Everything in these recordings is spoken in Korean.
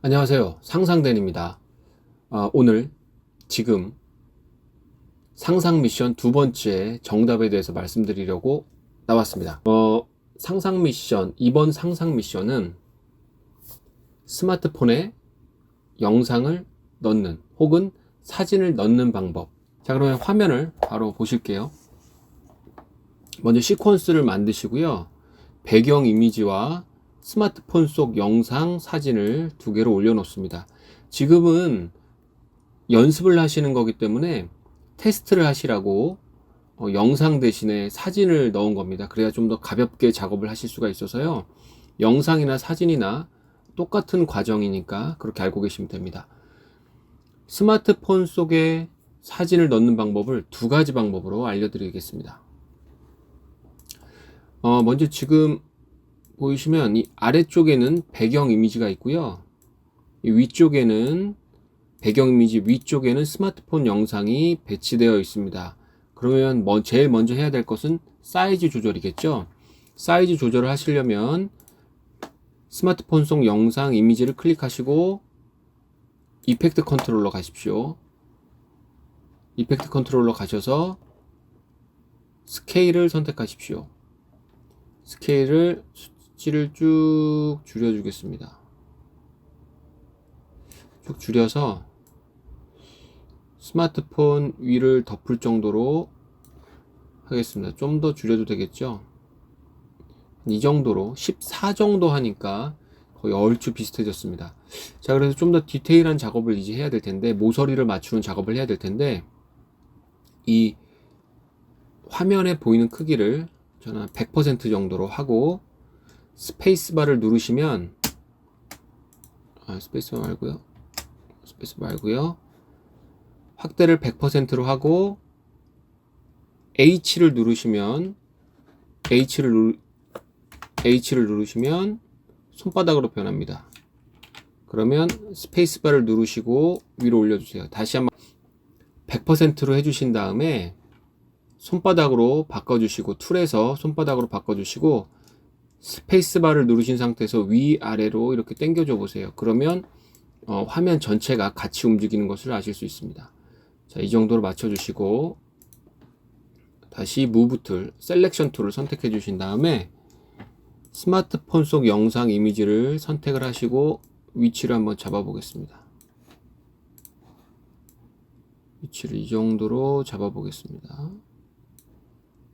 안녕하세요. 상상된입니다. 아, 오늘 지금 상상 미션 두 번째 정답에 대해서 말씀드리려고 나왔습니다. 어, 상상 미션, 이번 상상 미션은 스마트폰에 영상을 넣는 혹은 사진을 넣는 방법. 자, 그러면 화면을 바로 보실게요. 먼저 시퀀스를 만드시고요. 배경 이미지와 스마트폰 속 영상, 사진을 두 개로 올려놓습니다. 지금은 연습을 하시는 거기 때문에 테스트를 하시라고 어, 영상 대신에 사진을 넣은 겁니다. 그래야 좀 더 가볍게 작업을 하실 수가 있어서요. 영상이나 사진이나 똑같은 과정이니까 그렇게 알고 계시면 됩니다. 스마트폰 속에 사진을 넣는 방법을 두 가지 방법으로 알려드리겠습니다. 어, 먼저 지금 보이시면 이 아래쪽에는 배경 이미지가 있고요. 이 위쪽에는 배경 이미지 위쪽에는 스마트폰 영상이 배치되어 있습니다. 그러면 뭐 제일 먼저 해야 될 것은 사이즈 조절이겠죠. 사이즈 조절을 하시려면 스마트폰 속 영상 이미지를 클릭하시고 이펙트 컨트롤러 가십시오. 이펙트 컨트롤러 가셔서 스케일을 선택하십시오. 스케일을 수치를 쭉 줄여주겠습니다. 쭉 줄여서 스마트폰 위를 덮을 정도로 하겠습니다. 좀 더 줄여도 되겠죠? 이 정도로 14 정도 하니까 거의 얼추 비슷해졌습니다. 자, 그래서 좀 더 디테일한 작업을 이제 해야 될 텐데, 모서리를 맞추는 작업을 해야 될 텐데, 이 화면에 보이는 크기를 저는 100% 정도로 하고, 스페이스바를 누르시면, 아, 스페이스바 말고요. 스페이스 말고요. 확대를 100%로 하고, H를 누르시면, H를 누르, H를 누르시면, 손바닥으로 변합니다. 그러면 스페이스바를 누르시고 위로 올려주세요. 다시 한번 100%로 해주신 다음에 손바닥으로 바꿔주시고 툴에서 손바닥으로 바꿔주시고 스페이스바를 누르신 상태에서 위아래로 이렇게 당겨줘 보세요. 그러면 어, 화면 전체가 같이 움직이는 것을 아실 수 있습니다. 자, 이 정도로 맞춰주시고 다시 무브 툴, 셀렉션 툴을 선택해 주신 다음에 스마트폰 속 영상 이미지를 선택을 하시고 위치를 한번 잡아 보겠습니다. 위치를 이 정도로 잡아 보겠습니다.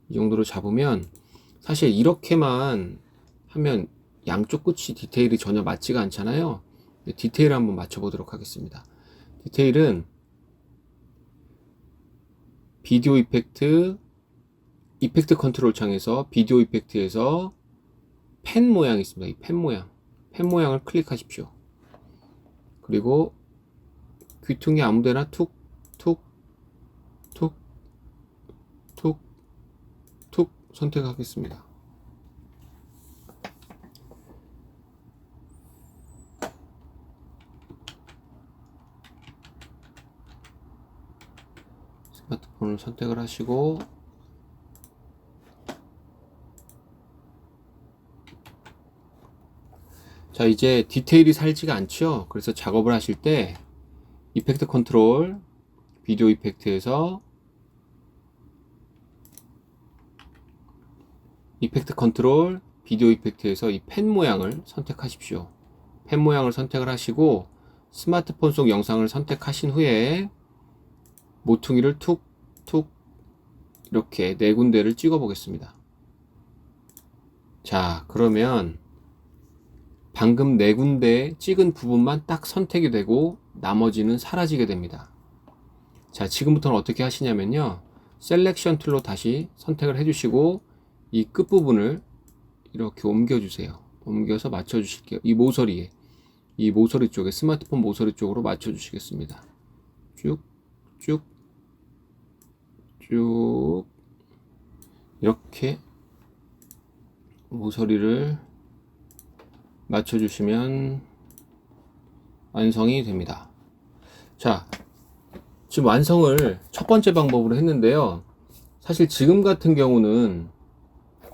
이 정도로 잡으면 사실 이렇게만 하면 양쪽 끝이 디테일이 전혀 맞지가 않잖아요. 디테일 한번 맞춰 보도록 하겠습니다. 디테일은 비디오 이펙트 이펙트 컨트롤 창에서 비디오 이펙트에서 펜 모양이 있습니다. 이 펜 모양. 펜 모양을 클릭하십시오. 그리고 귀퉁이 아무데나 툭, 툭, 툭, 툭, 툭 선택하겠습니다. 스마트폰을 선택을 하시고 자 이제 디테일이 살지가 않죠? 그래서 작업을 하실 때 이펙트 컨트롤 비디오 이펙트에서 이펙트 컨트롤 비디오 이펙트에서 이 펜 모양을 선택하십시오. 펜 모양을 선택을 하시고 스마트폰 속 영상을 선택하신 후에 모퉁이를 툭툭 이렇게 네 군데를 찍어 보겠습니다. 자 그러면 방금 네 군데 찍은 부분만 딱 선택이 되고 나머지는 사라지게 됩니다. 자, 지금부터는 어떻게 하시냐면요. 셀렉션 툴로 다시 선택을 해주시고 이 끝부분을 이렇게 옮겨주세요. 옮겨서 맞춰주실게요. 이 모서리에 이 모서리 쪽에 스마트폰 모서리 쪽으로 맞춰주시겠습니다. 쭉, 쭉, 쭉 이렇게 모서리를 맞춰주시면 완성이 됩니다. 자, 지금 완성을 첫 번째 방법으로 했는데요. 사실 지금 같은 경우는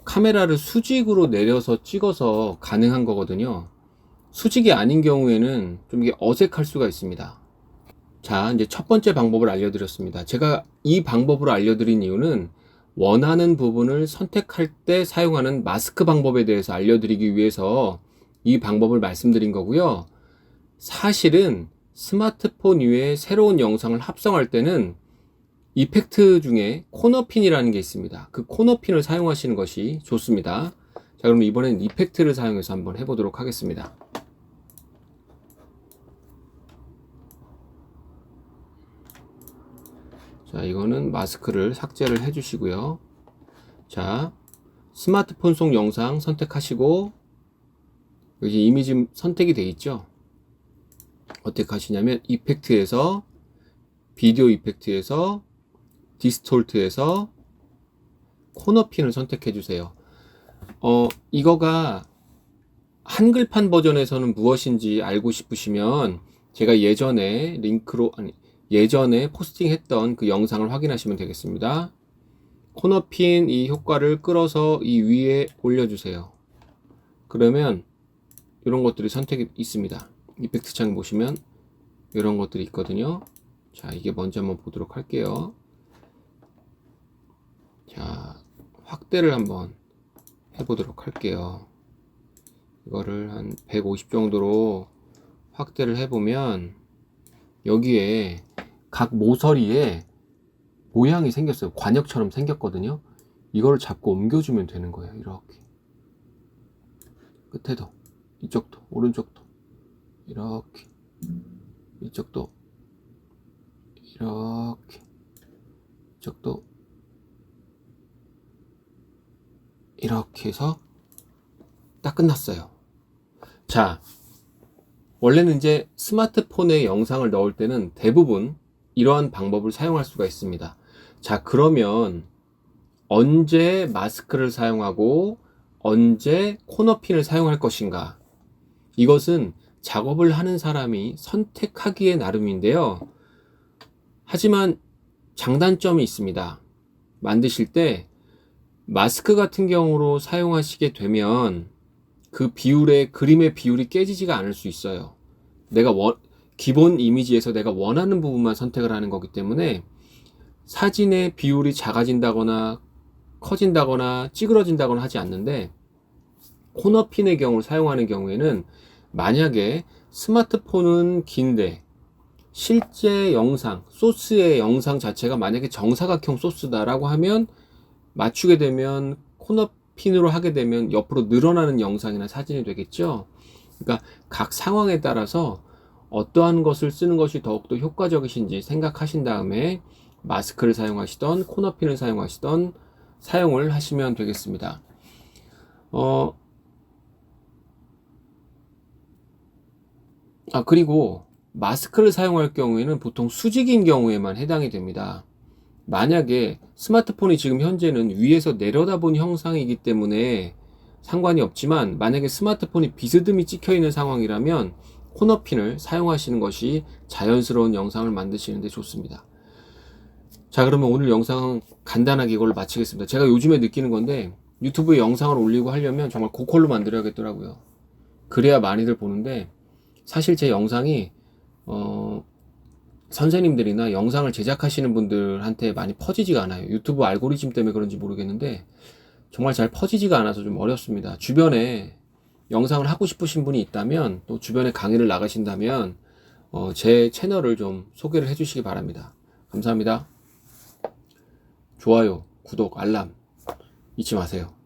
카메라를 수직으로 내려서 찍어서 가능한 거거든요. 수직이 아닌 경우에는 좀 이게 어색할 수가 있습니다. 자, 이제 첫 번째 방법을 알려드렸습니다. 제가 이 방법으로 알려드린 이유는 원하는 부분을 선택할 때 사용하는 마스크 방법에 대해서 알려드리기 위해서 이 방법을 말씀드린 거고요. 사실은 스마트폰 위에 새로운 영상을 합성할 때는 이펙트 중에 코너핀이라는 게 있습니다. 그 코너핀을 사용하시는 것이 좋습니다. 자, 그럼 이번엔 이펙트를 사용해서 한번 해보도록 하겠습니다. 자, 이거는 마스크를 삭제를 해주시고요. 자, 스마트폰 속 영상 선택하시고, 여기 이미지 선택이 되어 있죠? 어떻게 하시냐면, 이펙트에서, 비디오 이펙트에서, 디스톨트에서, 코너핀을 선택해 주세요. 어, 이거가 한글판 버전에서는 무엇인지 알고 싶으시면, 제가 예전에 링크로, 아니, 예전에 포스팅했던 그 영상을 확인하시면 되겠습니다. 코너핀 이 효과를 끌어서 이 위에 올려주세요. 그러면 이런 것들이 선택이 있습니다. 이펙트 창 보시면 이런 것들이 있거든요. 자, 이게 먼저 한번 보도록 할게요. 자, 확대를 한번 해보도록 할게요. 이거를 한 150 정도로 확대를 해보면 여기에 각 모서리에 모양이 생겼어요. 관역처럼 생겼거든요. 이거를 잡고 옮겨주면 되는 거예요. 이렇게. 끝에도, 이쪽도, 오른쪽도, 이렇게. 이쪽도, 이렇게. 이쪽도, 이렇게 해서 딱 끝났어요. 자, 원래는 이제 스마트폰에 영상을 넣을 때는 대부분 이러한 방법을 사용할 수가 있습니다. 자, 그러면 언제 마스크를 사용하고 언제 코너핀을 사용할 것인가? 이것은 작업을 하는 사람이 선택하기에 나름인데요. 하지만 장단점이 있습니다. 만드실 때 마스크 같은 경우로 사용하시게 되면 그 비율의 그림의 비율이 깨지지가 않을 수 있어요. 내가 원, 기본 이미지에서 내가 원하는 부분만 선택을 하는 거기 때문에 사진의 비율이 작아진다거나 커진다거나 찌그러진다거나 하지 않는데 코너핀의 경우를 사용하는 경우에는 만약에 스마트폰은 긴데 실제 영상, 소스의 영상 자체가 만약에 정사각형 소스다라고 하면 맞추게 되면 코너 핀으로 하게 되면 옆으로 늘어나는 영상이나 사진이 되겠죠. 그러니까 각 상황에 따라서 어떠한 것을 쓰는 것이 더욱더 효과적이신지 생각하신 다음에 마스크를 사용하시던 코너핀을 사용하시던 사용을 하시면 되겠습니다. 어, 아, 그리고 마스크를 사용할 경우에는 보통 수직인 경우에만 해당이 됩니다. 만약에 스마트폰이 지금 현재는 위에서 내려다본 형상이기 때문에 상관이 없지만 만약에 스마트폰이 비스듬히 찍혀 있는 상황이라면 코너핀을 사용하시는 것이 자연스러운 영상을 만드시는데 좋습니다. 자, 그러면 오늘 영상은 간단하게 이걸로 마치겠습니다. 제가 요즘에 느끼는 건데 유튜브에 영상을 올리고 하려면 정말 고퀄로 만들어야겠더라고요. 그래야 많이들 보는데 사실 제 영상이 어, 선생님들이나 영상을 제작하시는 분들한테 많이 퍼지지가 않아요. 유튜브 알고리즘 때문에 그런지 모르겠는데 정말 잘 퍼지지가 않아서 좀 어렵습니다. 주변에 영상을 하고 싶으신 분이 있다면 또 주변에 강의를 나가신다면 어, 제 채널을 좀 소개를 해주시기 바랍니다. 감사합니다. 좋아요, 구독, 알람 잊지 마세요.